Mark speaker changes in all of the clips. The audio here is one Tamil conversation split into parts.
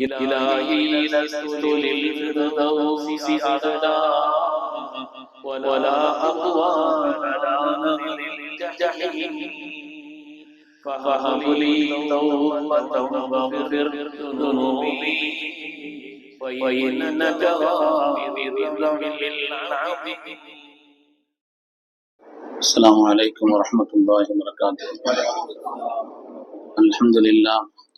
Speaker 1: إلهي لست للفردوس ولا أقوى على الجحيم. فهب لي توبة واغفر ذنوبي
Speaker 2: السلام عليكم ورحمة الله وبركاته. الحمد لله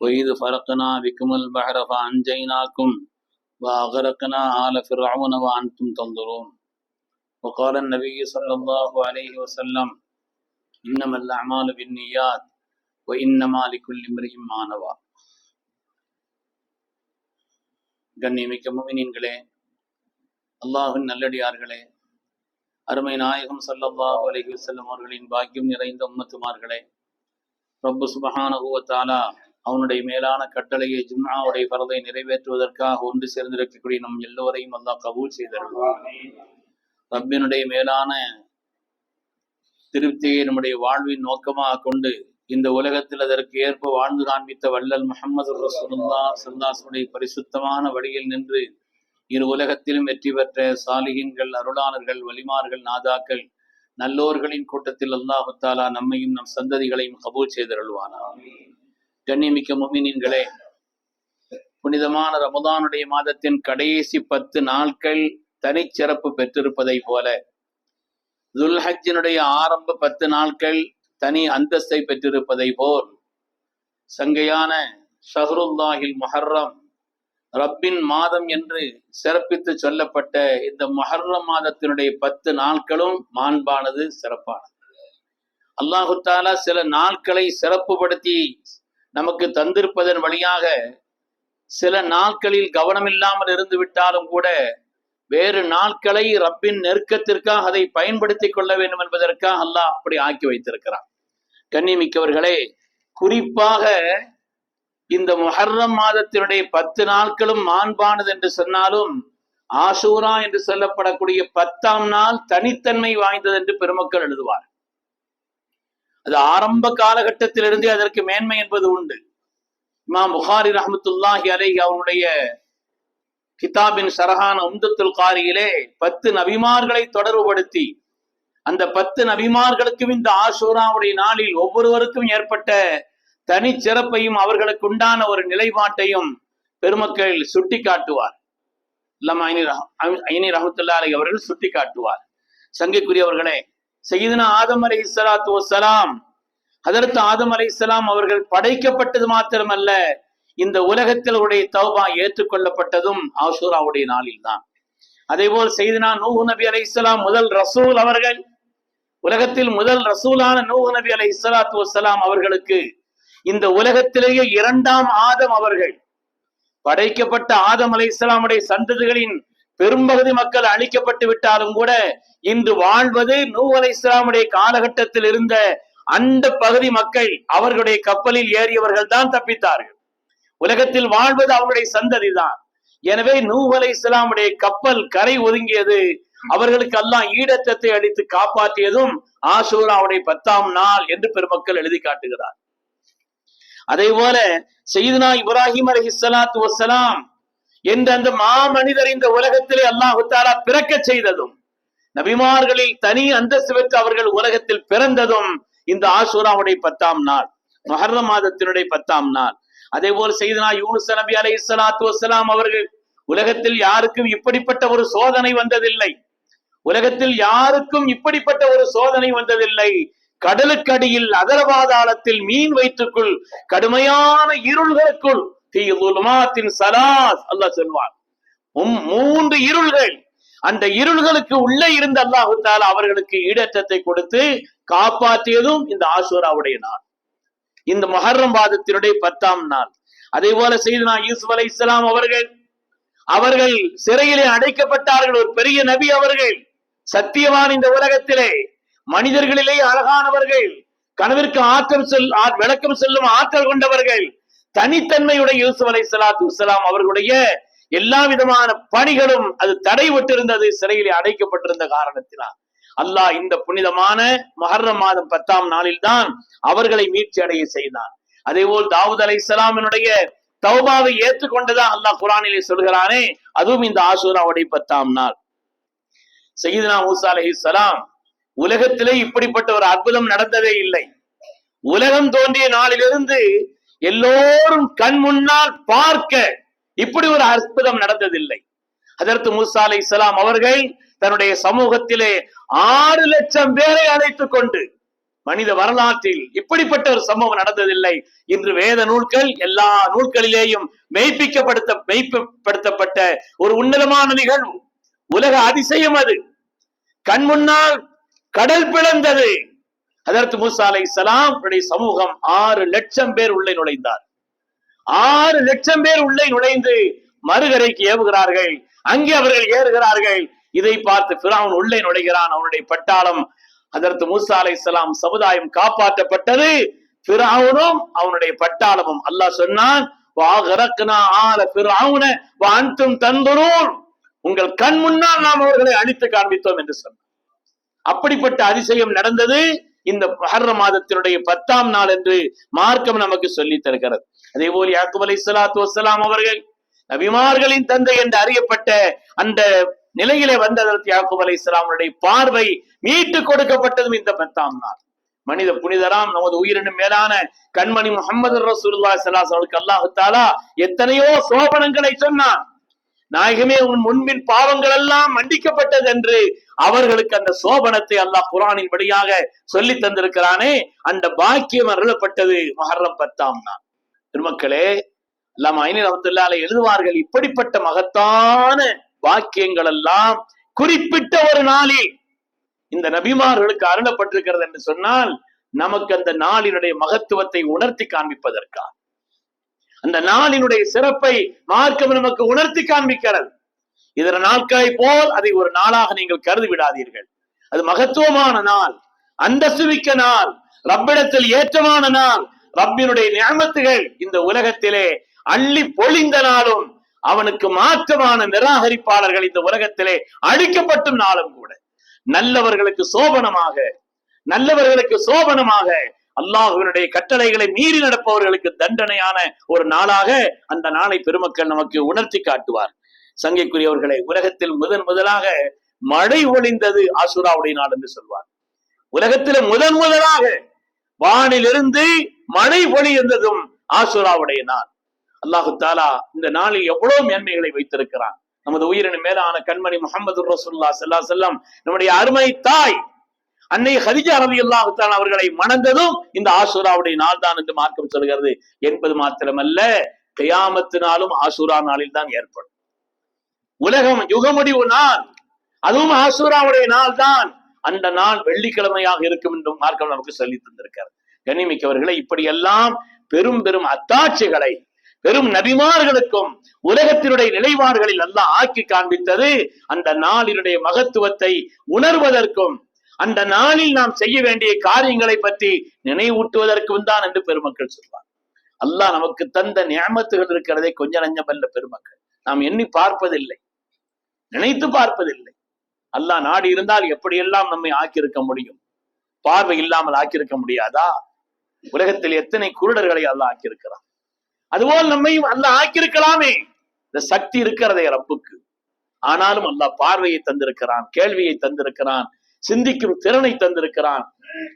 Speaker 2: وإذ فرقنا بكم البحر فأنجيناكم وأغرقنا آل فرعون وأنتم تنظرون وقال النبي صلى الله عليه وسلم إنما الأعمال بالنيات وإنما لكل امرئ ما نوى கண்ணியமிக்க முமினீன்களே அல்லாஹின் நல்லடியார்களே அருமை நாயகம் ஸல்லல்லாஹு அலைஹி வஸல்லம் அவர்களின் பாக்கியம் நிறைந்த உம்மத்துமார்களே ரப்பு சுபஹானஹு வ தஆலா அவனுடைய மேலான கட்டளையை ஜும்ஆவுடைய பரதை நிறைவேற்றுவதற்காக ஒன்று சேர்ந்திருக்கக்கூடிய நம் எல்லோரையும் அல்லாஹ் கபூல் செய்திருக்கிறான் ரப்பினுடைய மேலான திருப்தியை நம்முடைய வாழ்வின் நோக்கமாக கொண்டு இந்த உலகத்தில் அதற்கு ஏற்ப வாழ்ந்து காண்பித்த வள்ளல் முகமது ரசூலுல்லா சல்லாசுடைய பரிசுத்தமான வழியில் நின்று இரு உலகத்திலும் வெற்றி பெற்ற சாலிகின்கள் அருளாளர்கள் வலிமார்கள் நாதாக்கள் நல்லோர்களின் கூட்டத்தில் அல்லாஹுத்தாலா நம்மையும் நம் சந்ததிகளையும் கபூல் செய்தருள்வானா கண்ணியமிக்க முமினின்களே புனிதமான ரமதானுடைய மாதத்தின் கடைசி பத்து நாட்கள் தனிச்சிறப்பு பெற்றிருப்பதை போல துல்ஹஜினுடைய ஆரம்ப பத்து நாட்கள் தனி அந்தஸ்தை பெற்றிருப்பதை போல் சங்கையான ஷஹருல்லாஹில் மொஹர்ரம் ரப்பின் மாதம் என்று சிறப்பித்து சொல்லப்பட்ட இந்த மொஹர்ரம் மாதத்தினுடைய பத்து நாட்களும் மாண்பானது சிறப்பானது. அல்லாஹு தாலா சில நாட்களை சிறப்புப்படுத்தி நமக்கு தந்திருப்பதன் வழியாக சில நாட்களில் கவனமில்லாமல் இருந்து விட்டாலும் கூட வேறு நாட்களை ரப்பின் நெருக்கத்திற்காக அதை பயன்படுத்தி கொள்ள வேண்டும் என்பதற்காக அல்லாஹ் அப்படி ஆக்கி வைத்திருக்கிறான். கண்ணிமிக்கவர்களே குறிப்பாக இந்த முஹர்ரம் மாதத்தினுடைய பத்து நாட்களும் மாண்பானது என்று சொன்னாலும் ஆசூரா என்று சொல்லப்படக்கூடிய பத்தாம் நாள் தனித்தன்மை வாய்ந்தது என்று பெருமக்கள் எழுதுவார் அது ஆரம்ப காலகட்டத்திலிருந்தே அதற்கு மேன்மை என்பது உண்டு. இமாம் புகாரி ரஹமத்துல்லாஹி அலை அவருடைய கிதாபின் சரஹான உம்தத்துல் காரியிலே பத்து நபிமார்களை தொடர்புபடுத்தி அந்த பத்து நபிமார்களுக்கும் இந்த ஆசூராவுடைய நாளில் ஒவ்வொருவருக்கும் ஏற்பட்ட தனி சிறப்பையும் அவர்களுக்கு உண்டான ஒரு நிலைப்பாட்டையும் பெருமக்கள் சுட்டி காட்டுவார் இல்லம்மா ஐனி ரஹமத்துல்லா அலை அவர்கள் சுட்டி காட்டுவார் சங்கைக்குரியவர்களே செய்தனா ஆதம் அலை இஸ்லாத்து வசலாம் அதற்கு ஆதம் அலை இஸ்லாம் அவர்கள் படைக்கப்பட்டது மாத்திரமல்ல இந்த உலகத்தில் உடைய தௌபா ஏற்றுக்கொள்ளப்பட்டதும் ஆசூராவுடைய நாளில் தான். அதே போல் செய்தனா நூஹு நபி அலை இஸ்லாம் முதல் ரசூல் அவர்கள் உலகத்தில் முதல் ரசூலான நூஹு நபி அலை இஸ்லாத்து வசலாம் அவர்களுக்கு இந்த உலகத்திலேயே இரண்டாம் ஆதம் அவர்கள் படைக்கப்பட்ட ஆதம் அலை இஸ்லாமுடைய சந்ததிகளின் பெரும்பகுதி மக்கள் அழிக்கப்பட்டு விட்டாலும் கூட இன்று வாழ்வது நூ அலை இஸ்லாமுடைய காலகட்டத்தில் இருந்த அந்த பகுதி மக்கள் அவர்களுடைய கப்பலில் ஏறியவர்கள் தான் தப்பித்தார்கள். உலகத்தில் வாழ்வது அவருடைய சந்ததி தான் எனவே நூ அலை இஸ்லாமுடைய கப்பல் கரை ஒதுங்கியது அவர்களுக்கு எல்லாம் ஈடத்தத்தை அடித்து காப்பாற்றியதும் ஆசூராவுடைய பத்தாம் நாள் என்று பெருமக்கள் எழுதி காட்டுகிறார். அதே போல செய்தனா இப்ராஹிம் அலஹி சலாத்து வசலாம் என்ற அந்த மாமனிதர் இந்த உலகத்திலே அல்லாஹு தாலா பிறக்க செய்ததும் நபிமார்களில் தனி அந்தஸ்து பெற்று அவர்கள் உலகத்தில் பிறந்ததும் இந்த ஆசூராவுடைய பத்தாம் நாள் மகர மாதத்தினுடைய பத்தாம் நாள். அதே போல செய்தனா யூனுஸ் நபி அலை சலாத்து வசலாம் அவர்கள் உலகத்தில் யாருக்கும் இப்படிப்பட்ட ஒரு சோதனை வந்ததில்லை. உலகத்தில் யாருக்கும் இப்படிப்பட்ட ஒரு சோதனை வந்ததில்லை. கடலுக்கடியில் அதரபாதாளத்தில் மீன் வைத்துக்குள் கடுமையான இருள்களுக்குள் தீ சலாஸ் அல்லாஹ் சொல்வார் மூன்று இருள்கள் அந்த இருள்களுக்கு உள்ளே இருந்த அல்லாஹு தாலா அவர்களுக்கு ஈடற்றத்தை கொடுத்து காப்பாற்றியதும் இந்த ஆசூராவுடைய நாள். இந்த மொஹர்ரம் பாதத்தினுடைய பத்தாம் நாள். அதே போல செய்தனா யூசுப் அலை இஸ்லாம் அவர்கள் அவர்கள் சிறையிலே அடைக்கப்பட்டார்கள். ஒரு பெரிய நபி அவர்கள் சத்தியவான் இந்த உலகத்திலே. மனிதர்களிலே அழகானவர்கள் கனவிற்கு ஆற்றல் செல் ஆ- விளக்கம் செல்லும் ஆற்றல் கொண்டவர்கள். தனித்தன்மையுடைய யூசுப் அலை சலாத்து இஸ்லாம் அவர்களுடைய எல்லா விதமான பணிகளும் அது தடைபட்டிருந்தது சிறையில் அடைக்கப்பட்டிருந்த காரணத்தினால். அல்லாஹ் இந்த புனிதமான மகர மாதம் பத்தாம் நாளில் தான் அவர்களை மீட்சி அடைய செய்தான். அதே போல் தாவூத் அலை இஸ்லாமினுடைய தௌபாவை ஏற்றுக்கொண்டுதான் அல்லாஹ் குரானிலே சொல்கிறானே அதுவும் இந்த ஆசூராவுடைய பத்தாம் நாள். சையீதுனா மூசா அலைஹிஸ்ஸலாம் உலகத்திலே இப்படிப்பட்ட ஒரு அற்புதம் நடந்ததே இல்லை. உலகம் தோன்றிய நாளிலிருந்து எல்லோரும் கண் முன்னால் பார்க்க இப்படி ஒரு அற்புதம் நடந்ததில்லை. அதற்கு மூசா அலைஹிஸ்ஸலாம் அவர்கள் தன்னுடைய சமூகத்திலே ஆறு லட்சம் பேரை அழைத்துக் கொண்டு மனித வரலாற்றில் இப்படிப்பட்ட ஒரு சம்பவம் நடந்ததில்லை. இன்று வேத நூல்கள் எல்லா நூல்களிலேயும் மெய்ப்பிக்கப்படுத்த மெய்ப்படுத்தப்பட்ட ஒரு உன்னதமான நிகழ்வு. உலக அதிசயம் அது. கண் முன்னால் கடல் பிளந்தது. அதற்கு மூசா அலை சலாம் சமூகம் ஆறு லட்சம் பேர் உள்ளே நுழைந்தார். ஆறு லட்சம் பேர் உள்ளே நுழைந்து மறுகரைக்கு ஏவுகிறார்கள். அங்கே அவர்கள் ஏறுகிறார்கள். இதை பார்த்து பிராவன் உள்ளே நுழைகிறான். அவனுடைய பட்டாளம் அதற்கு மூசா அலை இஸ்லாம் சமுதாயம் காப்பாற்றப்பட்டது. பிராவனும் அவனுடைய பட்டாளமும். அல்லாஹ் சொன்னான் ஆல உங்கள் கண் முன்னால் நாம் அவர்களை அழித்து காண்பித்தோம் என்று சொன்னார் அப்படிப்பட்ட அதிசயம் நடந்தது. இந்த மஹர்ர மாதத்தினுடைய பத்தாம் நாள் என்று மார்க்கம் நமக்கு சொல்லி தருகிறது. அதே போல் யாக்குப் அலை சலாத்து வசலாம் அவர்கள் நபிமார்களின் தந்தை என்று அறியப்பட்ட அந்த நிலையிலே வந்ததற்கு யாக்குப் அலை இஸ்லாமுடைய பார்வை மீட்டு கொடுக்கப்பட்டதும் இந்த பத்தாம் நாள். மனித புனிதராம் நமது உயிரினும் மேலான கண்மணி முகமது ரசூல்லா சலாஸ் அவர்களுக்கு அல்லாஹு அல்லாஹ் எத்தனையோ சோபனங்களை சொன்னான். நாயகமே உன் முன்பின் பாவங்கள் எல்லாம் மன்னிக்கப்பட்டது என்று அவர்களுக்கு அந்த சோபனத்தை அல்லாஹ் குரானின் படியாக சொல்லி தந்திருக்கிறானே அந்த பாக்கியம் அருளப்பட்டது மகரம் பத்தாம் நாள். திருமக்களே எல்லாம் ஐநீர் அப்துல்லால எழுதுவார்கள் இப்படிப்பட்ட மகத்தான வாக்கியங்கள் எல்லாம் குறிப்பிட்ட ஒரு நாளில் இந்த நபிமார்களுக்கு அருளப்பட்டிருக்கிறது என்று சொன்னால் நமக்கு அந்த நாளினுடைய மகத்துவத்தை உணர்த்தி காண்பிப்பதற்காக. அந்த நாளினுடைய சிறப்பை மார்க்கம் நமக்கு உணர்த்தி காண்பிக்கிறது. இதர நாட்களை போல் அதை ஒரு நாளாக நீங்கள் கருதி விடாதீர்கள் அது மகத்துவமான நாள் அந்தஸ்துமிக்க நாள் ரப்பிடத்தில் ஏற்றமான நாள் ரப்பினுடைய நியமத்துகள் இந்த உலகத்திலே அள்ளி பொழிந்த நாளும் அவனுக்கு மாற்றமான நிராகரிப்பாளர்கள் இந்த உலகத்திலே அழிக்கப்பட்டும் நாளும் கூட. நல்லவர்களுக்கு சோபனமாக நல்லவர்களுக்கு சோபனமாக அல்லாஹுவினுடைய கட்டளைகளை மீறி நடப்பவர்களுக்கு தண்டனையான ஒரு நாளாக அந்த நாளை பெருமக்கள் நமக்கு உணர்த்தி காட்டுவார். சங்கைக்குரியவர்களை உலகத்தில் முதன் முதலாக மழை ஒளிந்தது ஆசுராவுடைய நாள் என்று சொல்வார். உலகத்தில் முதன் முதலாக வானிலிருந்து மழை பொழிந்ததும் ஆசுராவுடைய நாள். அல்லாஹு தாலா இந்த நாளில் எவ்வளவு மேன்மைகளை வைத்திருக்கிறான். நமது உயிரின் மேலான கண்மணி முகமது ரசூல்லா சல்லா செல்லம் நம்முடைய அருமை தாய் அன்னை ஹதிஜா ரவி அல்லாஹுத்தான் அவர்களை மணந்ததும் இந்த ஆசூராவுடைய நாள் தான் என்று மார்க்கம் சொல்கிறது. என்பது மாத்திரமல்ல கியாமத்து நாளும் ஆசூரா நாளில் தான் ஏற்படும். உலகம் யுகமுடிவு நாள். அதுவும் ஆசூராவுடைய நாள் தான் அந்த நாள் வெள்ளிக்கிழமையாக இருக்கும் என்றும் மார்க்கம் நமக்கு சொல்லி தந்திருக்கிறது. கண்ணிமிக்கவர்களை இப்படியெல்லாம் பெரும் பெரும் அத்தாட்சிகளை பெரும் நபிமார்களுக்கும் உலகத்தினுடைய நிலைப்பாடுகளில் எல்லாம் ஆக்கி காண்பித்தது. அந்த நாளினுடைய மகத்துவத்தை உணர்வதற்கும் அந்த நாளில் நாம் செய்ய வேண்டிய காரியங்களை பற்றி நினைவூட்டுவதற்கும் தான் என்று பெருமக்கள் சொல்வார் அல்லாஹ் நமக்கு தந்த நியமத்துகள் இருக்கிறதே கொஞ்ச நஞ்சமல்ல பெருமக்கள். நாம் எண்ணி பார்ப்பதில்லை. நினைத்து பார்ப்பதில்லை. அல்லாஹ் நாடு இருந்தால் எப்படியெல்லாம் நம்மை ஆக்கியிருக்க முடியும்? பார்வை இல்லாமல் ஆக்கியிருக்க முடியாதா? உலகத்தில் எத்தனை குருடர்களை அல்லாஹ் ஆக்கியிருக்கிறான்? அதுபோல் நம்மையும் அல்லாஹ் ஆக்கியிருக்கலாமே. இந்த சக்தி இருக்கிறதே ரப்புக்கு. ஆனாலும் அல்லாஹ் பார்வையை தந்திருக்கிறான் கேள்வியை தந்திருக்கிறான் சிந்திக்கும் திறனை தந்திருக்கிறான்.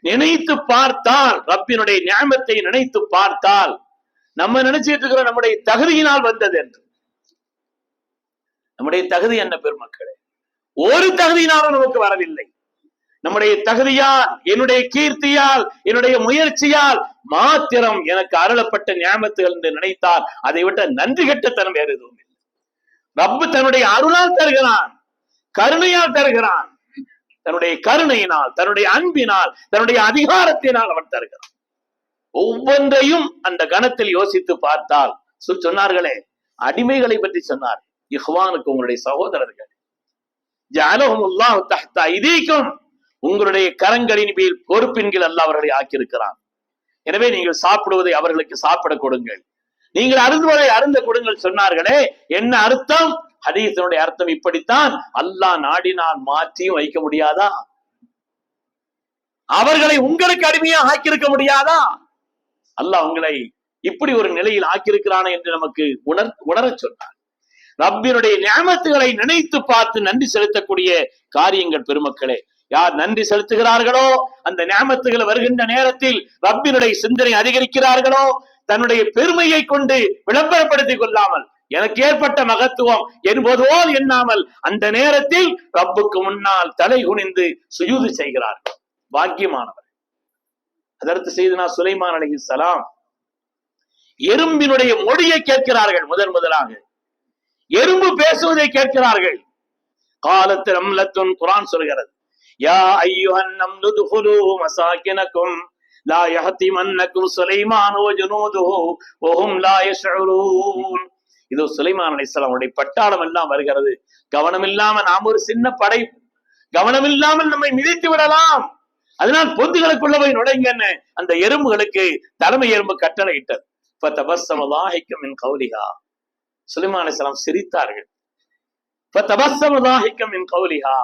Speaker 2: நினைத்து பார்த்தால் ரப்பினுடைய ஞாபகத்தை நினைத்து பார்த்தால் நம்ம நினைச்சிட்டு இருக்கிற நம்முடைய தகுதியினால் வந்தது என்று. நம்முடைய தகுதி என்ன பெருமக்களே? ஒரு தகுதியினாலும் நமக்கு வரவில்லை. நம்முடைய தகுதியால் என்னுடைய கீர்த்தியால் என்னுடைய முயற்சியால் மாத்திரம் எனக்கு அருளப்பட்ட ஞாபகத்துகள் என்று நினைத்தால் அதை விட்ட நன்றி கெட்டத்தனம் வேறு எதுவும் இல்லை. ரப்பு தன்னுடைய அருளால் தருகிறான் கருணையால் தருகிறான் தன்னுடைய கருணையினால் தன்னுடைய அன்பினால் தன்னுடைய அதிகாரத்தினால் அவன் தருகிறான். ஒவ்வொன்றையும் அந்த கணத்தில் யோசித்து பார்த்தால் சொன்னார்களே அடிமைகளை பற்றி சொன்னார். இஹ்வானுக்கு உங்களுடைய சகோதரர்கள். இதைக்கும் உங்களுடைய கரங்களின் மேல் பொறுப்பின் கீழ் அல்ல அவர்களை ஆக்கியிருக்கிறான். எனவே நீங்கள் சாப்பிடுவதை அவர்களுக்கு சாப்பிட கொடுங்கள். நீங்கள் அருந்துவதை அருந்த கொடுங்கள் சொன்னார்களே என்ன அர்த்தம்? ஹதீஸனுடைய அர்த்தம் இப்படித்தான். அல்லாஹ் நாடினால் மாற்றியும் வைக்க முடியாதா? அவர்களை உங்களுக்கு அடிமையா ஆக்கியிருக்க முடியாதா? அல்லாஹ் உங்களை இப்படி ஒரு நிலையில் ஆக்கியிருக்கிறானே என்று நமக்கு உணர் உணரச் சொன்னார். ரப்பினுடைய நியமத்துகளை நினைத்து பார்த்து நன்றி செலுத்தக்கூடிய காரியங்கள் பெருமக்களே யார் நன்றி செலுத்துகிறார்களோ அந்த நியமத்துகள் வருகின்ற நேரத்தில் ரப்பினுடைய சிந்தனை அதிகரிக்கிறார்களோ தன்னுடைய பெருமையை கொண்டு விளம்பரப்படுத்திக் கொள்ளாமல் எனக்கு ஏற்பட்ட மகத்துவம் என்பதோ எண்ணாமல் அந்த நேரத்தில் ரப்புக்கு முன்னால் தலை குனிந்து சுயூது செய்கிறார்கள் பாக்கியமானவர். அதற்கு செய்தனா சுலைமான் அலைஹிஸ்ஸலாம் எறும்பினுடைய மொழியை கேட்கிறார்கள் முதன் முதலாக. எறும்பு பேசுவதை கேட்கிறார்கள். காலத்தில் ரம்லத்துன் குரான் சொல்கிறது. யா ஐயுஹன் நம்லு துஹுலு மசாக்கினக்கும் லா யஹ்திமன்னக்கும் சுலைமான் வ ஜுனூதுஹு வஹும் லா யஷ்உரூன் இதோ சுலைமான் அலிஸ்லாம் உடைய பட்டாளம் எல்லாம் வருகிறது. கவனம் இல்லாம நாம் ஒரு சின்ன படை. கவனம் இல்லாமல் நம்மை மிதித்து விடலாம். அதனால் பொந்துகளுக்குள்ள போய் நுழைங்கன்னு அந்த எறும்புகளுக்கு தலைமை எறும்பு கட்டளை இட்டது என் கௌலிகா கௌலிஹா. சுலைமான் அலிஸ்லாம் சிரித்தார்கள். என் கௌலிகா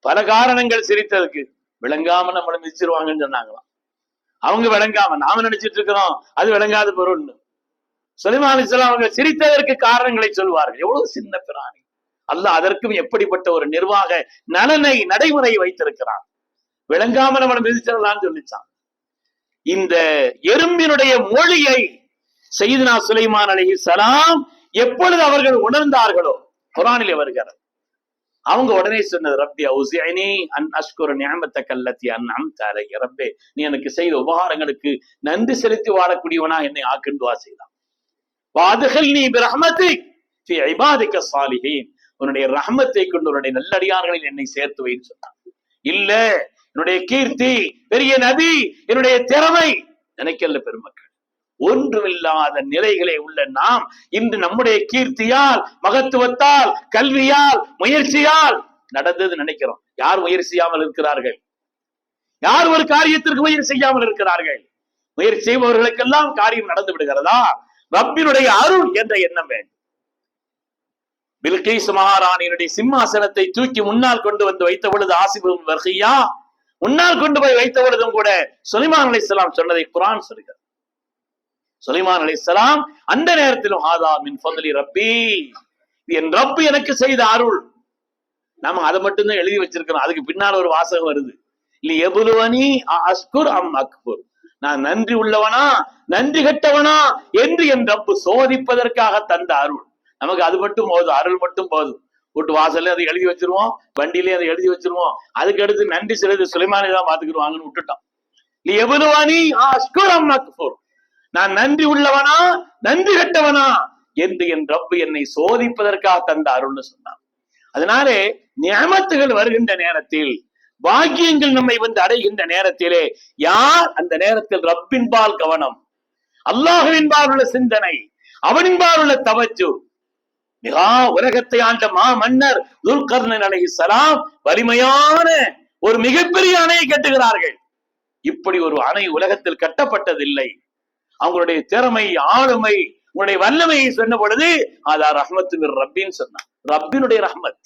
Speaker 2: பல காரணங்கள் சிரித்ததுக்கு. விளங்காம நம்மளை மிதிச்சிருவாங்கன்னு சொன்னாங்களாம். அவங்க விளங்காம நாம நினைச்சிட்டு இருக்கிறோம். அது விளங்காத பொருள்னு. சுலைமான் அலிஸ்லாம் அவங்க சிரித்ததற்கு காரணங்களை சொல்வார்கள். எவ்வளவு சின்ன பிராணி. அல்லாஹ் அதற்கும் எப்படிப்பட்ட ஒரு நிர்வாக நலனை நடைமுறை வைத்திருக்கிறான். விளங்காம நம்மளை மிதிச்சிடலாம்னு சொல்லிச்சான். இந்த எறும்பினுடைய மொழியை செய்தினா சுலைமான் அலி சலாம் எப்பொழுது அவர்கள் உணர்ந்தார்களோ குரானிலே வருகிறது. அவங்க உடனே சொன்னது ரப்பி அவுசியனி அன் அஷ்குர நியமத்த கல்லத்தி அன் அம்தாலை ரப்பே நீ எனக்கு செய்த உபகாரங்களுக்கு நன்றி செலுத்தி வாழக்கூடியவனா என்னை ஆக்கிண்டுவா செய்தான். வாதுகள் பிரஹ்மத்தை ஃபி இபாதிக்க சாலிஹீன். உன்னுடைய ரஹமத்தை கொண்டு உன்னுடைய நல்லடியார்களில் என்னை சேர்த்து வைன்னு சொன்னான் இல்ல என்னுடைய கீர்த்தி பெரிய நபி என்னுடைய திறமை. நினைக்கல பெருமக்கள். ஒன்றுமில்லாத நிலைகளே உள்ள நாம் இன்று நம்முடைய கீர்த்தியால் மகத்துவத்தால் கல்வியால் முயற்சியால் நடந்தது நினைக்கிறோம். யார் முயற்சி செய்யாமல் இருக்கிறார்கள்? யார் ஒரு காரியத்திற்கு முயற்சி செய்யாமல் இருக்கிறார்கள்? முயற்சி செய்பவர்களுக்கெல்லாம் காரியம் நடந்து விடுகிறதா? ரப்பினுடைய அருள் என்ற எண்ணம் வேண்டும். பில்கீஸ் மகாராணியினுடைய சிம்மாசனத்தை தூக்கி முன்னால் கொண்டு வந்து வைத்த பொழுது ஆசிபும் வர்கையா முன்னால் கொண்டு போய் வைத்த பொழுதும் கூட சுலிமான் அலி இஸ்லாம் சொன்னதை குரான் சொல்கிறது. சுலிமான் அலி இஸ்லாம் அந்த நேரத்திலும் ஆதா மின் ஃபضலி ரப்பி என் ரப்பு எனக்கு செய்த அருள். நாம அதை மட்டும்தான் எழுதி வச்சிருக்கிறோம். அதுக்கு பின்னால் ஒரு வாசகம் வருது. இல்ல எபுலுவனி அஸ்குர் அம் அக்புர். நான் நன்றி உள்ளவனா? நன்றி கெட்டவனா? என்று என் ரப்பு சோதிப்பதற்காக தந்த அருள். நமக்கு அது மட்டும் போதும் அருள் மட்டும் போதும். வீட்டு வாசல்ல அதை எழுதி வச்சிருவோம் வண்டியிலே அதை எழுதி வச்சிருவோம். அதுக்கு அடுத்து நன்றி சிலது சுலைமானி தான் பாத்துக்கிடுவாங்கன்னு விட்டுட்டோம் நீ எவ்வளவானி அஸ்குர் நான் நன்றி உள்ளவனா? நன்றி கட்டவனா? என்று என் ரப்பு என்னை சோதிப்பதற்காக தந்த அருள்னு சொன்னான். அதனாலே நியமத்துகள் வருகின்ற நேரத்தில் பாக்கியங்கள் நம்மை வந்து அடைகின்ற நேரத்திலே யார் அந்த நேரத்தில் ரப்பின்பால் கவனம்? அல்லாஹுவின்பால் உள்ள சிந்தனை அவனின்பால் உள்ள தவச்சு மிகா உலகத்தை ஆண்ட மா மன்னர் துல்கர்ணன் சலாம் வலிமையான ஒரு மிகப்பெரிய அணையை கட்டுகிறார்கள். இப்படி ஒரு அணை உலகத்தில் கட்டப்பட்டதில்லை. அவங்களுடைய திறமை ஆளுமை உங்களுடைய வல்லமையை சொன்ன பொழுது அதா ரஹ்மத்து ரப்பின்னு சொன்னான். ரப்பினுடைய ரஹ்மத்.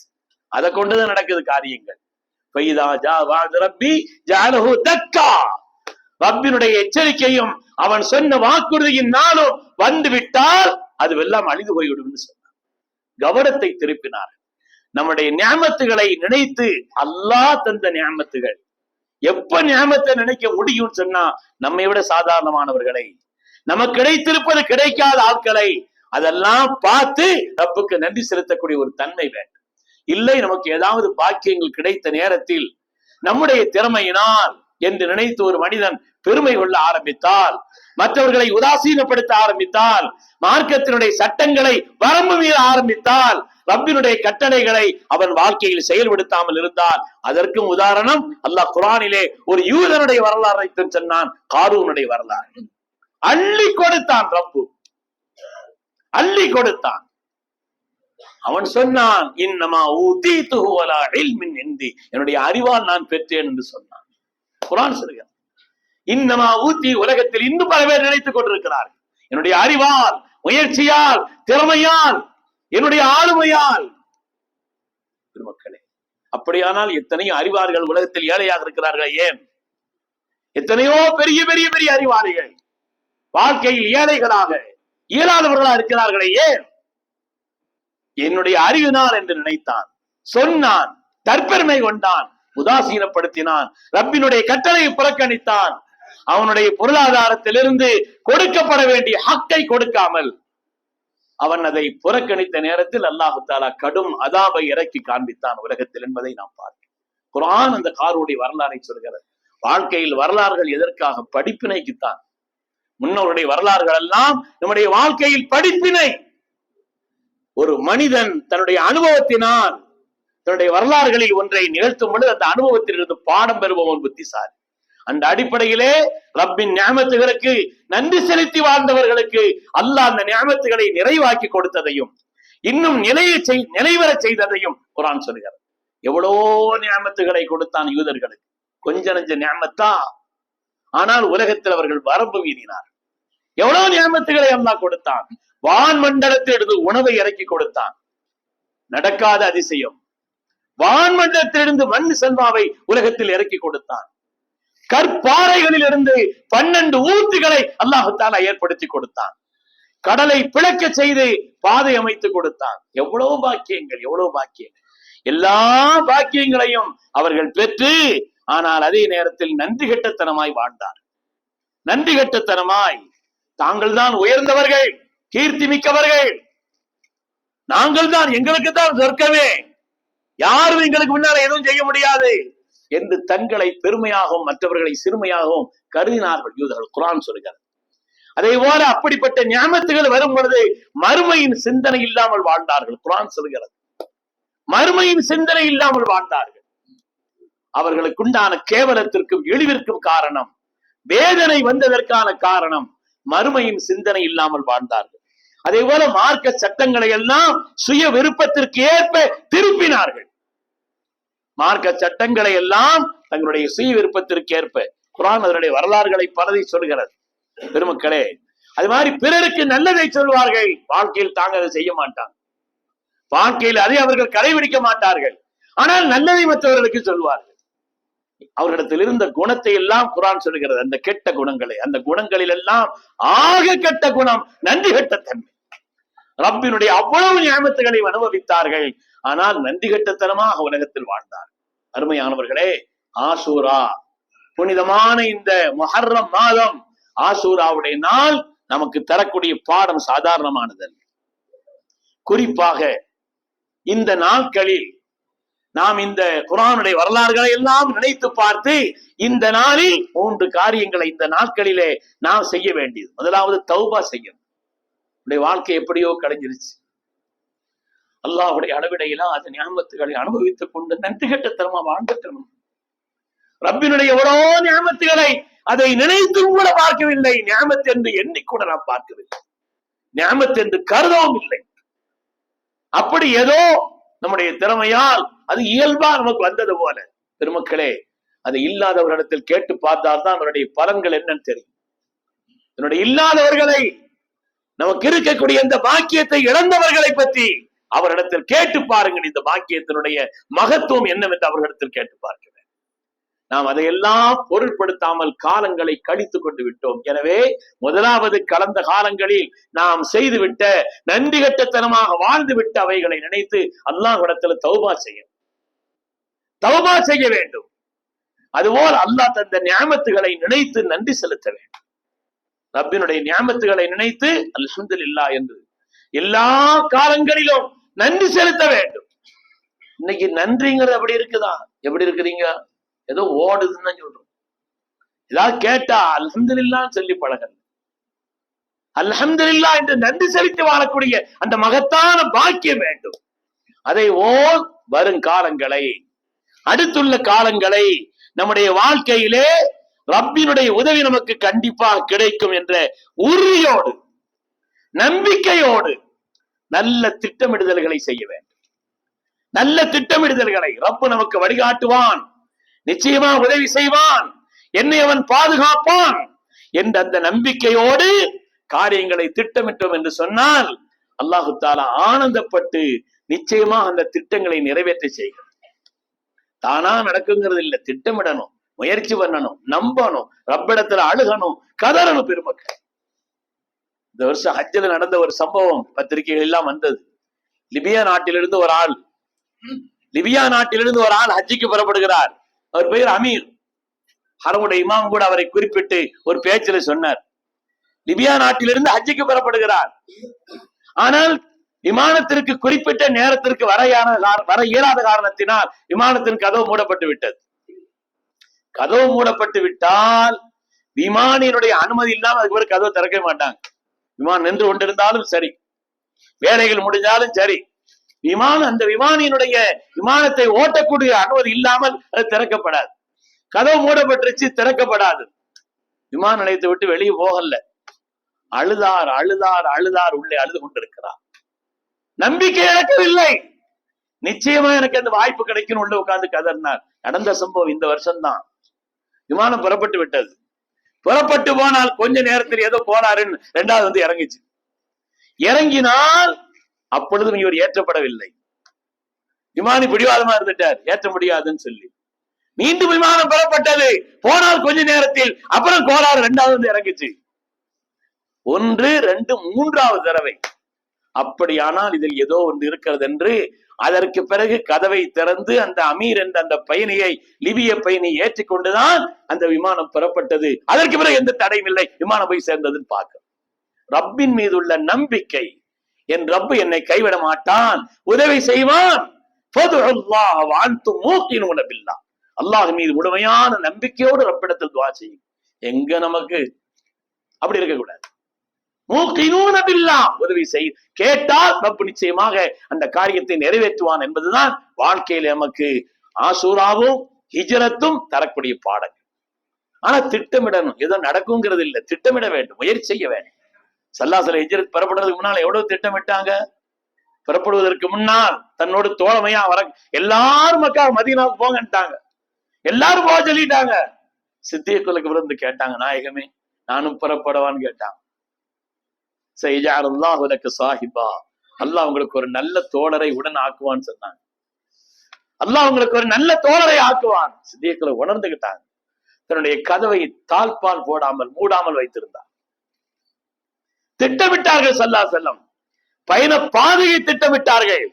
Speaker 2: அதை கொண்டுதான் நடக்குது காரியங்கள். ஃபைதா ஜா வாது ரப்பி ஜாலஹு தக்கா ரப்பினுடைய எச்சரிக்கையும் அவன் சொன்ன வாக்குறுதியின் நாளும் வந்து விட்டால் அது எல்லாம் அழிந்து போய்விடும் சொன்னான். கவனத்தை திருப்பினார். நம்முடைய ஞாபகத்துகளை நினைத்து அல்லாஹ் தந்த ஞாபகத்துகள் எப்ப நியமத்தை நினைக்க முடியும்னு சொன்னா நம்மை விட சாதாரணமானவர்களை நமக்கு கிடைத்திருப்பது கிடைக்காத ஆட்களை அதெல்லாம் பார்த்து ரப்புக்கு நன்றி செலுத்தக்கூடிய ஒரு தன்மை வேண்டும் இல்லை நமக்கு ஏதாவது பாக்கியங்கள் கிடைத்த நேரத்தில் நம்முடைய திறமையினால் என்று நினைத்து ஒரு மனிதன் பெருமை கொள்ள ஆரம்பித்தால் மற்றவர்களை உதாசீனப்படுத்த ஆரம்பித்தால் மார்க்கத்தினுடைய சட்டங்களை வரம்பு மீற ஆரம்பித்தால் ரப்பினுடைய கட்டளைகளை அவன் வாழ்க்கையில் செயல்படுத்தாமல் இருந்தால் அதற்கும் உதாரணம் அல்லாஹ் குரானிலே ஒரு யூதனுடைய வரலாறை சொன்னான் காரூனுடைய வரலாறு. அள்ளி கொடுத்தான் ரப்பு. அள்ளி கொடுத்தான். அவன் சொன்னான் இன்னமா ஊதி துகுவலா இல்மின் எந்தி என்னுடைய அறிவால் நான் பெற்றேன் என்று சொன்னான். குரான் சொல்கிறான் இன்னமா ஊத்தி உலகத்தில் இன்னும் பல பேர் நினைத்துக் கொண்டிருக்கிறார்கள். என்னுடைய அறிவால் முயற்சியால் திறமையால் என்னுடைய ஆளுமையால். பெருமக்களே அப்படியானால் எத்தனையோ அறிவார்கள் உலகத்தில் ஏழையாக இருக்கிறார்கள் ஏன்? எத்தனையோ பெரிய பெரிய பெரிய அறிவாளிகள் வாழ்க்கையில் ஏழைகளாக இயலாதவர்களா இருக்கிறார்களே ஏன்? என்னுடைய அறிவினால் என்று நினைத்தான். சொன்னான் தற்பெருமை கொண்டான் உதாசீனப்படுத்தினான் ரப்பினுடைய கட்டளையை புறக்கணித்தான். அவனுடைய பொருளாதாரத்திலிருந்து கொடுக்கப்பட வேண்டிய ஹக்கை கொடுக்காமல் அவன் அதை புறக்கணித்த நேரத்தில் அல்லாஹு தாலா கடும் அதாபை இறக்கி காண்பித்தான் உலகத்தில் என்பதை நாம் பார்க்கிறோம். குரான் அந்த காருடைய வரலாறை சொல்கிறது. வாழ்க்கையில் வரலாறுகள் எதற்காக படிப்பினைக்குத்தான்? முன்னோருடைய வரலாறுகள் எல்லாம் நம்முடைய வாழ்க்கையில் படிப்பினை ஒரு மனிதன் தன்னுடைய அனுபவத்தினால் தன்னுடைய வரலாறுகளில் ஒன்றை நிகழ்த்தும் பொழுது அந்த அனுபவத்திலிருந்து பாடம் பெறுபவன் புத்திசாலி. அந்த அடிப்படையிலே ரப்பின் ஞாபகத்துகளுக்கு நன்றி செலுத்தி வாழ்ந்தவர்களுக்கு அல்லாஹ் அந்த ஞாபகத்துகளை நிறைவாக்கி கொடுத்ததையும் இன்னும் நிலையை செய் நிலைவர செய்ததையும் குரான் சொல்கிறார். எவ்வளோ ஞாபகத்துகளை கொடுத்தான் யூதர்களுக்கு. கொஞ்ச நஞ்ச நியமத்தான் ஆனால் உலகத்தில் அவர்கள் வரம்பு வீறினார் எவ்வளவு ஞாபகத்துகளை அல்லாஹ் கொடுத்தான்? வான் மண்டலத்திலிருந்து உணவை இறக்கி கொடுத்தான். நடக்காத அதிசயம். வான் மண்டலத்திலிருந்து மண் செல்வாவை உலகத்தில் இறக்கி கொடுத்தான். கற்பாறைகளில் இருந்து பன்னெண்டு ஊத்துகளை அல்லாஹு தாலா ஏற்படுத்தி கொடுத்தான். கடலை பிளக்க செய்து பாதை அமைத்து கொடுத்தான். எவ்வளவு பாக்கியங்கள் எவ்வளவு பாக்கியங்கள். எல்லா பாக்கியங்களையும் அவர்கள் பெற்று ஆனால் அதே நேரத்தில் நன்றி கெட்டத்தனமாய் வாழ்ந்தார் நன்றி கெட்டத்தனமாய் தாங்கள் தான் உயர்ந்தவர்கள். கீர்த்தி மிக்கவர்கள். நாங்கள் தான் எங்களுக்கு தான் சொர்க்கமே. யாரும் எங்களுக்கு முன்னால எதுவும் செய்ய முடியாது என்று தங்களை பெருமையாகவும் மற்றவர்களை சிறுமையாகவும் கருதினார்கள் யூதர்கள். குரான் சொல்கிறார் அதே போல அப்படிப்பட்ட ஞாபகத்துகள் வரும் பொழுது மறுமையின் சிந்தனை இல்லாமல் வாழ்ந்தார்கள். குரான் சொல்கிறது மறுமையின் சிந்தனை இல்லாமல் வாழ்ந்தார்கள். அவர்களுக்குண்டான கேவலத்திற்கும் இழிவிற்கும் காரணம் வேதனை வந்ததற்கான காரணம் மறுமையின் சிந்தனை இல்லாமல் வாழ்ந்தார்கள். அதே போல மார்க்க சட்டங்களை எல்லாம் சுய விருப்பத்திற்கு ஏற்ப திருப்பினார்கள். மார்க்க சட்டங்களை எல்லாம் தங்களுடைய சுய விருப்பத்திற்கு ஏற்ப குரான் அதனுடைய வரலாறுகளை பலதை சொல்கிறது பெருமக்களே அது மாதிரி பிறருக்கு நல்லதை சொல்வார்கள். வாழ்க்கையில் தாங்க அதை செய்ய மாட்டாங்க. வாழ்க்கையில் அதை அவர்கள் கடைபிடிக்க மாட்டார்கள். ஆனால் நல்லதை மற்றவர்களுக்கு சொல்வார்கள். அவர்களிடத்தில் இருந்த குணத்தை எல்லாம் குரான் சொல்கிறது அந்த கெட்ட குணங்களை அந்த குணங்களில் எல்லாம் ஆக கெட்ட குணம் நன்றி கெட்ட தன்மை ரப்பினுடைய அவ்வளவு ஞாபகத்துகளை அனுபவித்தார்கள். ஆனால் நன்றி கெட்டத்தனமாக உலகத்தில் வாழ்ந்தார். அருமையானவர்களே ஆசூரா புனிதமான இந்த மொஹர்ரம் மாதம் ஆசூராவுடைய நாள் நமக்கு தரக்கூடிய பாடம் சாதாரணமானது குறிப்பாக இந்த நாட்களில் நாம் இந்த குரானுடைய வரலாறுகளை எல்லாம் நினைத்து பார்த்து இந்த நாளில் மூன்று காரியங்களை இந்த நாட்களிலே நாம் செய்ய வேண்டியது. முதலாவது தௌபா செய்யணும். உடைய வாழ்க்கை எப்படியோ கடைஞ்சிருச்சு அல்லாஹுடைய அளவிடையில அது ஞாபகத்துகளை அனுபவித்துக் கொண்டு நன்றி கட்டத்தனமா வாழ்ந்துட்டணும் ரப்பினுடைய எவ்வளோ ஞாபகத்துகளை அதை நினைத்தும் கூட பார்க்கவில்லை. ஞாபகத்து என்று எண்ணிக்கூட நான் பார்க்கவில்லை. ஞாபகத்து என்று கருதவும் இல்லை. அப்படி ஏதோ நம்முடைய திறமையால் அது இயல்பா நமக்கு வந்தது போல. பெருமக்களே அது இல்லாதவர்களிடத்தில் கேட்டு பார்த்தால்தான் அவனுடைய அவருடைய பலன்கள் என்னன்னு தெரியும். என்னுடைய இல்லாதவர்களை நமக்கு இருக்கக்கூடிய இந்த பாக்கியத்தை இழந்தவர்களை பற்றி அவரிடத்தில் கேட்டு பாருங்கள். இந்த பாக்கியத்தினுடைய மகத்துவம் என்னவென்று அவர்களிடத்தில் கேட்டு பார்க்கிறேன். நாம் அதையெல்லாம் பொருட்படுத்தாமல் காலங்களை கழித்து கொண்டு விட்டோம். எனவே முதலாவது கலந்த காலங்களில் நாம் செய்துவிட்ட நன்றி கட்டத்தனமாக வாழ்ந்து விட்டு அவைகளை நினைத்து அல்லாஹ்விடத்தில் தௌபா செய்யும் தௌபா செய்ய வேண்டும். அதுபோல் அல்லாஹ் தந்த ஞாபகத்துகளை நினைத்து நன்றி செலுத்த வேண்டும். ரப்பினுடைய ஞாபகத்துகளை நினைத்து அல்ஹம்துலில்லாஹ் என்று எல்லா காலங்களிலும் நன்றி செலுத்த வேண்டும். இன்னைக்கு நன்றிங்கிறது அப்படி இருக்குதா? எப்படி இருக்கிறீங்க? ஏதோ ஓடுதுன்னு சொல்றோம். ஏதாவது கேட்டா அல்ஹம்துலில்லாஹ்னு சொல்லி பழகல் அல்ஹம்துலில்லாஹ் என்று நன்றி செலுத்தி வாழக்கூடிய அந்த மகத்தான பாக்கியம் வேண்டும். அதை ஓர் வருங்காலங்களை அடுத்துள்ள காலங்களை நம்முடைய வாழ்க்கையிலே ரப்பினுடைய உதவி நமக்கு கண்டிப்பாக கிடைக்கும் என்ற உறுதியோடு நம்பிக்கையோடு நல்ல திட்டமிடுதல்களை செய்ய வேண்டும். நல்ல திட்டமிடுதல்களை ரப்பு நமக்கு வழிகாட்டுவான். நிச்சயமா உதவி செய்வான். என்னை அவன் பாதுகாப்பான் என்ற அந்த நம்பிக்கையோடு காரியங்களை திட்டமிட்டோம் என்று சொன்னால் அல்லாஹு தாலா ஆனந்தப்பட்டு நிச்சயமா அந்த திட்டங்களை நிறைவேற்ற செய்கிறார் தானா நடக்குங்கிறது இல்ல. திட்டமிடணும் முயற்சி பண்ணணும் நம்பணும் ரப்பிடத்துல அழுகணும் கதறணும் பெருமக்கள். இந்த வருஷம் ஹஜ்ஜில் நடந்த ஒரு சம்பவம் பத்திரிகைகள் எல்லாம் வந்தது. லிபியா நாட்டிலிருந்து ஒரு ஆள் லிபியா நாட்டிலிருந்து ஒரு ஆள் ஹஜ்ஜிக்கு புறப்படுகிறார். அவர் பெயர் அமீர். ஹரமுடைய இமாம் கூட அவரை குறிப்பிட்டு ஒரு பேச்சில் சொன்னார். லிபியா நாட்டிலிருந்து ஹஜ்ஜிக்கு புறப்படுகிறார். ஆனால் விமானத்திற்கு குறிப்பிட்ட நேரத்திற்கு வரையான வர இயலாத காரணத்தினால் விமானத்தின் கதவு மூடப்பட்டு விட்டது. கதவு மூடப்பட்டு விட்டால் விமானியினுடைய அனுமதி இல்லாம அதுக்கு பிறகு கதவை திறக்க மாட்டாங்க. விமானம் நின்று கொண்டிருந்தாலும் சரி. வேலைகள் முடிஞ்சாலும் சரி. விமானம் அந்த விமானியினுடைய விமானத்தை ஓட்டக்கூடிய அனுமதி இல்லாமல் அது திறக்கப்படாது. கதவு மூடப்பட்டுருச்சு திறக்கப்படாது. விமான நிலையத்தை விட்டு வெளியே போகல. அழுதார் அழுதார் அழுதார் உள்ளே அழுது கொண்டிருக்கிறார். நம்பிக்கை இழக்கவில்லை. நிச்சயமா எனக்கு அந்த வாய்ப்பு கிடைக்கும் உள்ள உட்கார்ந்து கதறினார். நடந்த சம்பவம் இந்த வருஷம்தான். விமானம் புறப்பட்டு விட்டது. புறப்பட்டு போனால் கொஞ்ச நேரத்தில் ஏதோ போனாருன்னு ரெண்டாவது வந்து இறங்குச்சு. இறங்கினால் அப்பொழுதும் இவர் ஏற்றப்படவில்லை. விமானி பிடிவாதமா இருந்துட்டார். ஏற்ற முடியாதுன்னு சொல்லி. மீண்டும் விமானம் பெறப்பட்டது. போனால் கொஞ்ச நேரத்தில் அப்புறம் கோளாறு ரெண்டாவது வந்து இறங்குச்சு. ஒன்று ரெண்டு மூன்றாவது தடவை. அப்படியானால் இதில் ஏதோ ஒன்று இருக்கிறது என்று அதற்கு பிறகு கதவை திறந்து அந்த அமீர் என்ற அந்த பயணியை லிபிய பயணி ஏற்றிக்கொண்டுதான் அந்த விமானம் பெறப்பட்டது. அதற்கு பிறகு எந்த தடையும் இல்லை. விமானம் போய் சேர்ந்ததுன்னு பார்க்க ரப்பின் மீது உள்ள நம்பிக்கை என் ரப்பு என்னை கைவிட மாட்டான். உதவி செய்வான். ஃபதுல்லாஹ் அல்லாஹ் மீது முழுமையான நம்பிக்கையோடு ரப்பிடத்தில் துவா செய்யும். எங்க நமக்கு? அப்படி இருக்கக்கூடாது. உதவி செய். கேட்டால் ரப்பு நிச்சயமாக அந்த காரியத்தை நிறைவேற்றுவான் என்பதுதான் வாழ்க்கையில நமக்கு ஆசூராவும் ஹிஜரத்தும் தரக்கூடிய பாடங்கள். ஆனா திட்டமிடணும். ஏதோ நடக்குங்கிறது இல்ல. திட்டமிட வேண்டும். முயற்சி செய்ய வேண்டும். சல்லாசல ஹிஜரத் பெறப்படுறதுக்கு முன்னால் எவ்வளவு திட்டமிட்டாங்க? புறப்படுவதற்கு முன்னால் தன்னோடு தோழமையா வர எல்லாரும் மக்கா மதியனாவுக்கு போங்கன்ட்டாங்க. எல்லாரும் போக சொல்லிட்டாங்க. சித்தியக்குலுக்கு விருந்து கேட்டாங்க நாயகமே நானும் புறப்படவான்னு கேட்டாங்க. செய்யாருல்லா உனக்கு சாஹிபா. அல்லாஹ் உங்களுக்கு ஒரு நல்ல தோழரை உடன் ஆக்குவான்னு சொன்னாங்க. அல்லாஹ் உங்களுக்கு ஒரு நல்ல தோழரை ஆக்குவான். சித்தியக்களை உணர்ந்துகிட்டாங்க. தன்னுடைய கதவை தாழ்பால் போடாமல் மூடாமல் வைத்திருந்தார். திட்டமிட்டார்கள் சல்லா செல்லம். பயண பாதையை திட்டமிட்டார்கள்.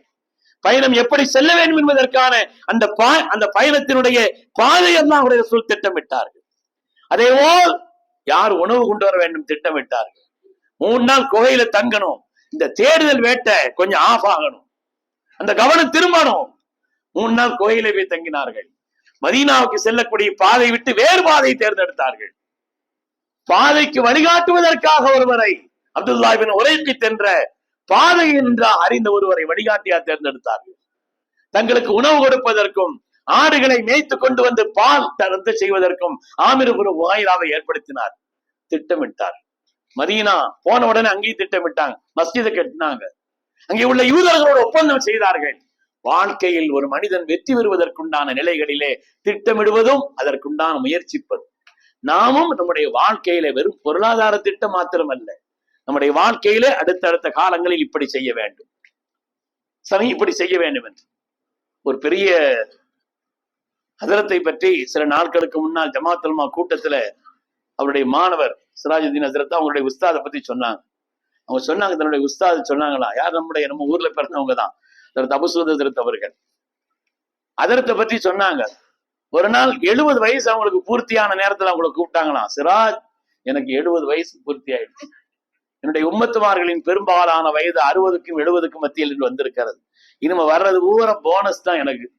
Speaker 2: பயணம் எப்படி செல்ல வேண்டும் என்பதற்கான அந்த பா அந்த பயணத்தினுடைய பாதையெல்லாம் அவருடைய சொல் திட்டமிட்டார்கள். அதே போல் யார் உணவு கொண்டு வர வேண்டும் திட்டமிட்டார்கள்? மூணு நாள் குகையில தங்கணும். இந்த தேடுதல் வேட்டை கொஞ்சம் ஆஃப் ஆகணும். அந்த கவனம் திரும்பணும். மூணு நாள் குகையில போய் தங்கினார்கள். மதீனாவுக்கு செல்லக்கூடிய பாதை விட்டு வேறு பாதையை தேர்ந்தெடுத்தார்கள். பாதைக்கு வழிகாட்டுவதற்காக ஒருவரை அப்துல்லாபின் உரைக்கு சென்ற பாதை என்றா அறிந்த ஒருவரை வழிகாட்டியா தேர்ந்தெடுத்தார்கள். தங்களுக்கு உணவு கொடுப்பதற்கும் ஆடுகளை மேய்த்து கொண்டு வந்து பால் தரத்து செய்வதற்கும் ஆமிரபுரம் வாயிலாவை ஏற்படுத்தினார். திட்டமிட்டார். மதீனா போன உடனே அங்கேயும் திட்டமிட்டாங்க. மஸ்ஜிதை கட்டினாங்க. அங்கே உள்ள யூதர்களோட ஒப்பந்தம் செய்தார்கள். வாழ்க்கையில் ஒரு மனிதன் வெற்றி பெறுவதற்குண்டான நிலைகளிலே திட்டமிடுவதும் அதற்குண்டான முயற்சிப்பதும். நாமும் நம்முடைய வாழ்க்கையில வெறும் பொருளாதார திட்டம் மாத்திரமல்ல நம்முடைய வாழ்க்கையில அடுத்தடுத்த காலங்களில் இப்படி செய்ய வேண்டும். சமி இப்படி செய்ய வேண்டும் என்று ஒரு பெரிய அதரத்தை பற்றி சில நாட்களுக்கு முன்னால் ஜமாத்தல்மா கூட்டத்துல அவருடைய மாணவர் சிராஜுதீன் ஹசரத் அவங்களுடைய உஸ்தாதை பத்தி சொன்னாங்க. அவங்க சொன்னாங்க தன்னுடைய உஸ்தாது சொன்னாங்களா? யார் நம்முடைய நம்ம ஊர்ல பிறந்தவங்க தான். ஹசரத் அவர்கள். அதரத்தை பத்தி சொன்னாங்க. ஒரு நாள் எழுபது வயசு அவங்களுக்கு பூர்த்தியான நேரத்துல அவங்களை கூப்பிட்டாங்களாம். சிராஜ் எனக்கு எழுபது வயசு பூர்த்தி ஆயிடுச்சு. என்னுடைய உம்மத்துமார்களின் பெரும்பாலான வயது அறுபதுக்கும் எழுபதுக்கும் மத்தியில் வந்திருக்கிறது. இனிமே வர்றது பூரா போனஸ் தான் எனக்கு.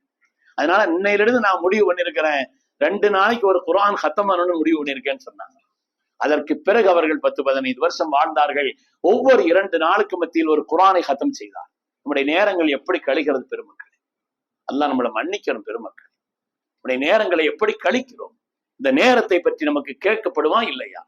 Speaker 2: அதனால இன்னையிலிருந்து நான் முடிவு பண்ணிருக்கிறேன் ரெண்டு நாளைக்கு ஒரு குரான் ஹத்தம் பண்ணணும்னு முடிவு பண்ணியிருக்கேன்னு சொன்னாங்க. அதற்கு பிறகு அவர்கள் பத்து பதினைந்து வருஷம் வாழ்ந்தார்கள். ஒவ்வொரு இரண்டு நாளுக்கு மத்தியில் ஒரு குரானை ஹத்தம் செய்தார். நம்முடைய நேரங்கள் எப்படி கழிகிறது பெருமக்களே? அல்லாஹ் நம்மளை மன்னிக்கணும் பெருமக்கள். நம்முடைய நேரங்களை எப்படி கழிக்கிறோம்? இந்த நேரத்தை பற்றி நமக்கு கேட்கப்படுமா இல்லையா?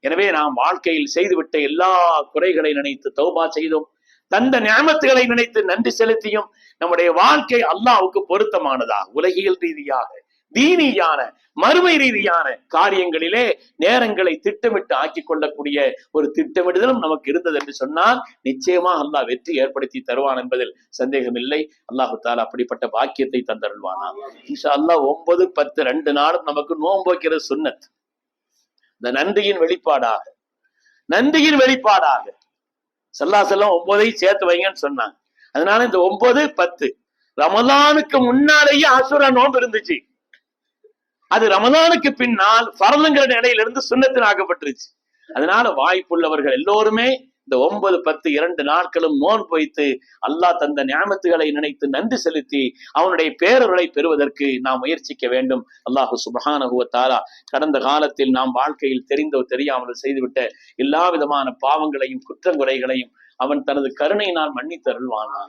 Speaker 2: எனவே நாம் வாழ்க்கையில் செய்துவிட்ட எல்லா குறைகளை நினைத்து தௌபா செய்தோம். தந்த ஞாபகத்துகளை நினைத்து நன்றி செலுத்தியும் நம்முடைய வாழ்க்கை அல்லாவுக்கு பொருத்தமானதா? உலகியல் ரீதியாக. தீனியான மறுமை ரீதியான காரியங்களிலே நேரங்களை திட்டமிட்டு ஆக்கி கொள்ளக்கூடிய ஒரு திட்டமிடுதலும் நமக்கு இருந்தது என்று சொன்னால் நிச்சயமா அல்லாஹ் வெற்றி ஏற்படுத்தி தருவான் என்பதில் சந்தேகமில்லை. அல்லாஹு தாலா அப்படிப்பட்ட பாக்கியத்தை தந்தருள்வானா? இன்ஷா அல்லாஹ் ஒன்பது பத்து ரெண்டு நாளும் நமக்கு நோன்பு வைக்கிற சுன்னத். இந்த நன்றியின் வெளிப்பாடாக நன்றியின் வெளிப்பாடாக. சல்லா செல்லம் ஒன்பதையும் சேர்த்து வைங்கன்னு சொன்னாங்க. அதனால இந்த ஒன்பது பத்து ரமலானுக்கு முன்னாலேயே அசுர நோன்பு இருந்துச்சு. அது ரமதானுக்கு பின்னால் பரலுங்கிற நிலையிலிருந்து சுண்ணத்தின் ஆக்கப்பட்டுருச்சு. அதனால வாய்ப்புள்ளவர்கள் எல்லோருமே இந்த ஒன்பது பத்து இரண்டு நாட்களும் நோன் பொய்த்து அல்லாஹ் தந்த ஞாபகத்துகளை நினைத்து நன்றி செலுத்தி அவனுடைய பேரர்களை பெறுவதற்கு நாம் முயற்சிக்க வேண்டும். அல்லாஹு சுபஹானஹுவ தாரா கடந்த காலத்தில் நாம் வாழ்க்கையில் தெரிந்தோ தெரியாமல் செய்துவிட்ட எல்லா விதமான பாவங்களையும் குற்றங்குறைகளையும் அவன் தனது கருணையினால் மன்னித்து அருள்வானா?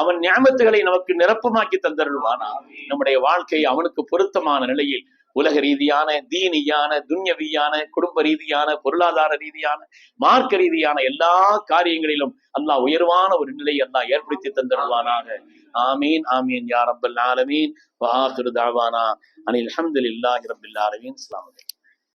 Speaker 2: அவன் ஞாபகத்துகளை நமக்கு நிரப்பமாக்கி தந்தருள்வானா? நம்முடைய வாழ்க்கை அவனுக்கு பொருத்தமான நிலையில் உலக ரீதியான தீனியான துன்யவியான குடும்ப ரீதியான பொருளாதார ரீதியான மார்க்க ரீதியான எல்லா காரியங்களிலும் அல்லாஹ் உயர்வான ஒரு நிலையை அல்லாஹ் ஏற்படுத்தி தந்திருவானாக. ஆமீன் ஆமீன் யார் அப்பல் ஆலமீன். வாஹிரு தாவானா. அனில் அஹமதுல்லாஹி ரப்பில் ஆலமீன். அஸ்ஸலாமு